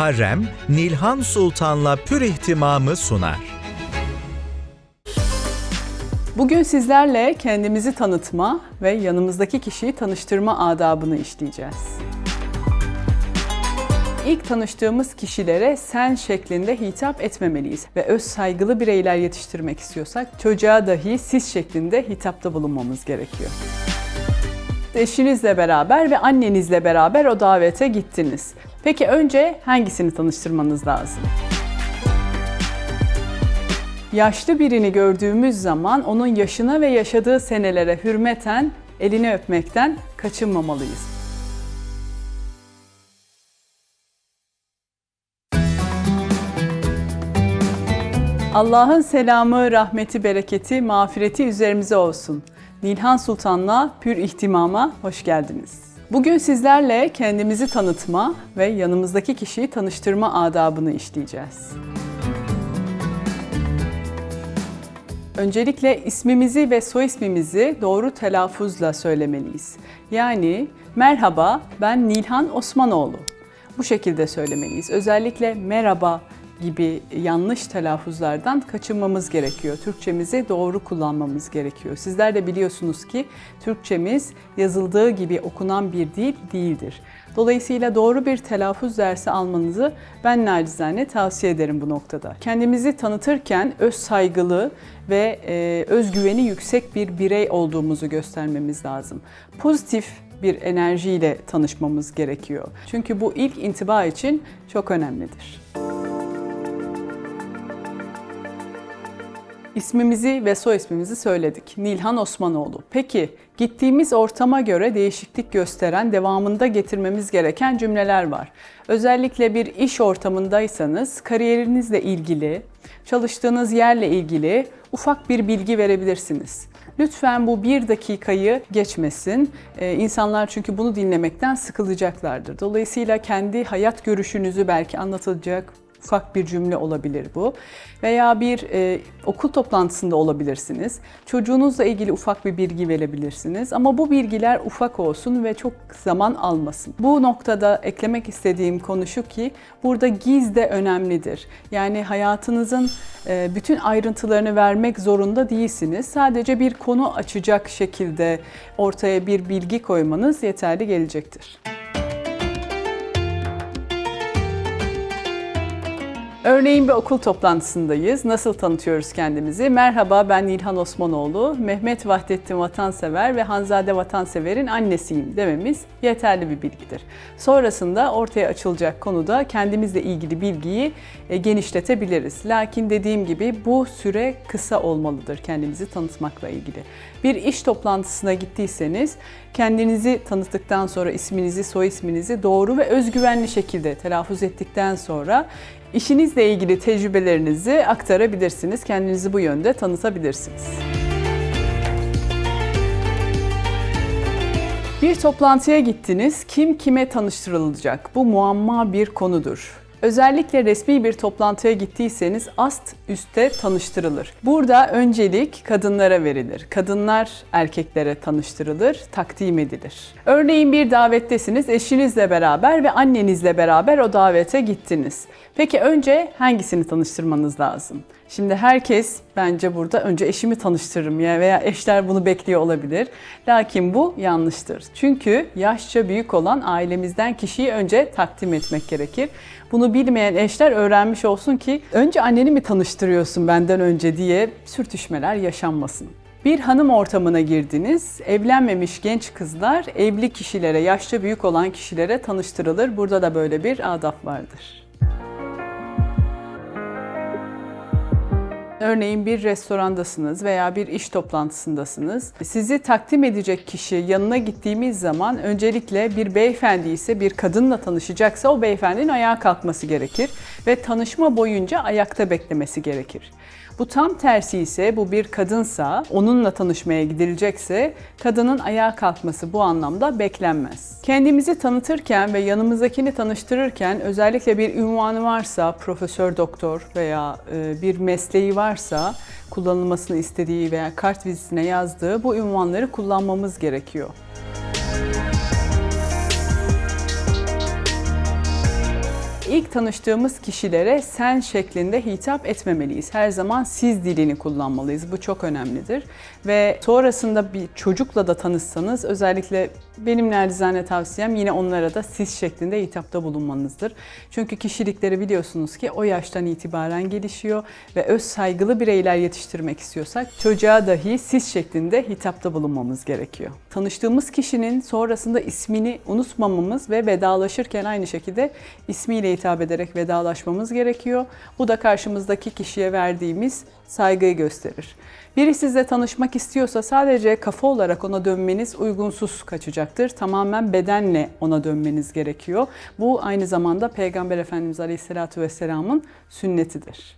Harrem, Nilhan Sultan'la pür ihtimamı sunar. Bugün sizlerle kendimizi tanıtma ve yanımızdaki kişiyi tanıştırma adabını işleyeceğiz. İlk tanıştığımız kişilere sen şeklinde hitap etmemeliyiz ve öz saygılı bireyler yetiştirmek istiyorsak çocuğa dahi siz şeklinde hitapta bulunmamız gerekiyor. Eşinizle beraber ve annenizle beraber o davete gittiniz. Peki önce hangisini tanıştırmanız lazım? Yaşlı birini gördüğümüz zaman onun yaşına ve yaşadığı senelere hürmeten elini öpmekten kaçınmamalıyız. Allah'ın selamı, rahmeti, bereketi, mağfireti üzerimize olsun. Nilhan Sultan'la Pür İhtimam'a hoş geldiniz. Bugün sizlerle kendimizi tanıtma ve yanımızdaki kişiyi tanıştırma adabını işleyeceğiz. Öncelikle ismimizi ve soy ismimizi doğru telaffuzla söylemeliyiz. Yani merhaba ben Nilhan Osmanoğlu. Bu şekilde söylemeliyiz. Özellikle merhaba gibi yanlış telaffuzlardan kaçınmamız gerekiyor. Türkçemizi doğru kullanmamız gerekiyor. Sizler de biliyorsunuz ki Türkçemiz yazıldığı gibi okunan bir dil değildir. Dolayısıyla doğru bir telaffuz dersi almanızı ben nacizane tavsiye ederim bu noktada. Kendimizi tanıtırken öz saygılı ve e, özgüveni yüksek bir birey olduğumuzu göstermemiz lazım. Pozitif bir enerjiyle tanışmamız gerekiyor. Çünkü bu ilk intiba için çok önemlidir. İsmimizi ve soy ismimizi söyledik. Nilhan Osmanoğlu. Peki gittiğimiz ortama göre değişiklik gösteren, devamında getirmemiz gereken cümleler var. Özellikle bir iş ortamındaysanız kariyerinizle ilgili, çalıştığınız yerle ilgili ufak bir bilgi verebilirsiniz. Lütfen bu bir dakikayı geçmesin. Ee, insanlar çünkü bunu dinlemekten sıkılacaklardır. Dolayısıyla kendi hayat görüşünüzü belki anlatacak ufak bir cümle olabilir bu. Veya bir e, okul toplantısında olabilirsiniz. Çocuğunuzla ilgili ufak bir bilgi verebilirsiniz. Ama bu bilgiler ufak olsun ve çok zaman almasın. Bu noktada eklemek istediğim konu şu ki burada giz de önemlidir. Yani hayatınızın e, bütün ayrıntılarını vermek zorunda değilsiniz. Sadece bir konu açacak şekilde ortaya bir bilgi koymanız yeterli gelecektir. Örneğin bir okul toplantısındayız. Nasıl tanıtıyoruz kendimizi? Merhaba ben Nilhan Osmanoğlu, Mehmet Vahdettin Vatansever ve Hanzade Vatansever'in annesiyim dememiz yeterli bir bilgidir. Sonrasında ortaya açılacak konuda kendimizle ilgili bilgiyi e, genişletebiliriz. Lakin dediğim gibi bu süre kısa olmalıdır kendimizi tanıtmakla ilgili. Bir iş toplantısına gittiyseniz kendinizi tanıttıktan sonra isminizi, soy isminizi doğru ve özgüvenli şekilde telaffuz ettikten sonra İşinizle ilgili tecrübelerinizi aktarabilirsiniz. Kendinizi bu yönde tanıtabilirsiniz. Bir toplantıya gittiniz. Kim kime tanıştırılacak? Bu muamma bir konudur. Özellikle resmi bir toplantıya gittiyseniz ast üste tanıştırılır. Burada öncelik kadınlara verilir. Kadınlar erkeklere tanıştırılır, takdim edilir. Örneğin bir davettesiniz, eşinizle beraber ve annenizle beraber o davete gittiniz. Peki önce hangisini tanıştırmanız lazım? Şimdi herkes bence burada önce eşimi tanıştırırım ya veya eşler bunu bekliyor olabilir. Lakin bu yanlıştır. Çünkü yaşça büyük olan ailemizden kişiyi önce takdim etmek gerekir. Bunu bilmeyen eşler öğrenmiş olsun ki önce anneni mi tanıştırıyorsun benden önce diye sürtüşmeler yaşanmasın. Bir hanım ortamına girdiniz. Evlenmemiş genç kızlar evli kişilere, yaşça büyük olan kişilere tanıştırılır. Burada da böyle bir adap vardır. Örneğin bir restorandasınız veya bir iş toplantısındasınız. Sizi takdim edecek kişi yanına gittiğimiz zaman öncelikle bir beyefendi ise bir kadınla tanışacaksa o beyefendinin ayağa kalkması gerekir ve tanışma boyunca ayakta beklemesi gerekir. Bu tam tersi ise bu bir kadınsa onunla tanışmaya gidilecekse kadının ayağa kalkması bu anlamda beklenmez. Kendimizi tanıtırken ve yanımızdakini tanıştırırken özellikle bir ünvanı varsa profesör doktor veya e, bir mesleği varsa kullanılmasını istediği veya kart vizitine yazdığı bu ünvanları kullanmamız gerekiyor. İlk tanıştığımız kişilere sen şeklinde hitap etmemeliyiz. Her zaman siz dilini kullanmalıyız. Bu çok önemlidir. Ve sonrasında bir çocukla da tanışsanız özellikle benim nacizane tavsiyem yine onlara da siz şeklinde hitapta bulunmanızdır. Çünkü kişilikleri biliyorsunuz ki o yaştan itibaren gelişiyor ve öz saygılı bireyler yetiştirmek istiyorsak çocuğa dahi siz şeklinde hitapta bulunmamız gerekiyor. Tanıştığımız kişinin sonrasında ismini unutmamamız ve vedalaşırken aynı şekilde ismiyle hitap ederek vedalaşmamız gerekiyor. Bu da karşımızdaki kişiye verdiğimiz saygıyı gösterir. Biri sizle tanışmak istiyorsa sadece kafa olarak ona dönmeniz uygunsuz kaçacaktır. Tamamen bedenle ona dönmeniz gerekiyor. Bu aynı zamanda Peygamber Efendimiz Aleyhisselatü Vesselam'ın sünnetidir.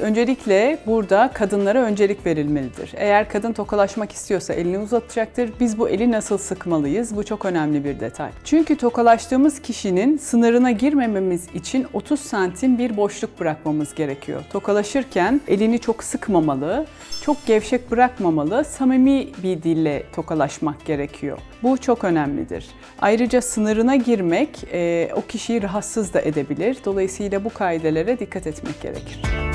Öncelikle burada kadınlara öncelik verilmelidir. Eğer kadın tokalaşmak istiyorsa elini uzatacaktır. Biz bu eli nasıl sıkmalıyız? Bu çok önemli bir detay. Çünkü tokalaştığımız kişinin sınırına girmememiz için 30 santim bir boşluk bırakmamız gerekiyor. Tokalaşırken elini çok sıkmamalı, çok gevşek bırakmamalı, samimi bir dille tokalaşmak gerekiyor. Bu çok önemlidir. Ayrıca sınırına girmek e, o kişiyi rahatsız da edebilir. Dolayısıyla bu kaidelere dikkat etmek gerekir.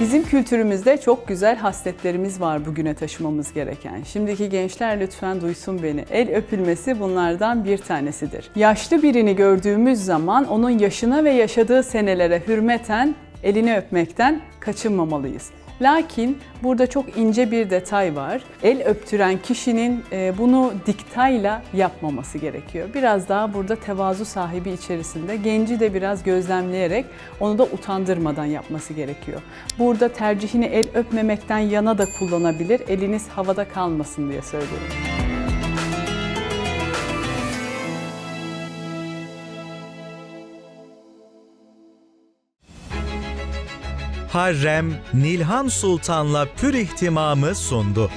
Bizim kültürümüzde çok güzel hasletlerimiz var bugüne taşımamız gereken. Şimdiki gençler lütfen duysun beni. El öpülmesi bunlardan bir tanesidir. Yaşlı birini gördüğümüz zaman onun yaşına ve yaşadığı senelere hürmeten elini öpmekten kaçınmamalıyız. Lakin burada çok ince bir detay var. El öptüren kişinin e, bunu diktayla yapmaması gerekiyor. Biraz daha burada tevazu sahibi içerisinde genci de biraz gözlemleyerek onu da utandırmadan yapması gerekiyor. Burada tercihini el öpmemekten yana da kullanabilir. Eliniz havada kalmasın diye söylüyorum. Harrem Nilhan Sultan'la pür ihtimamı sundu.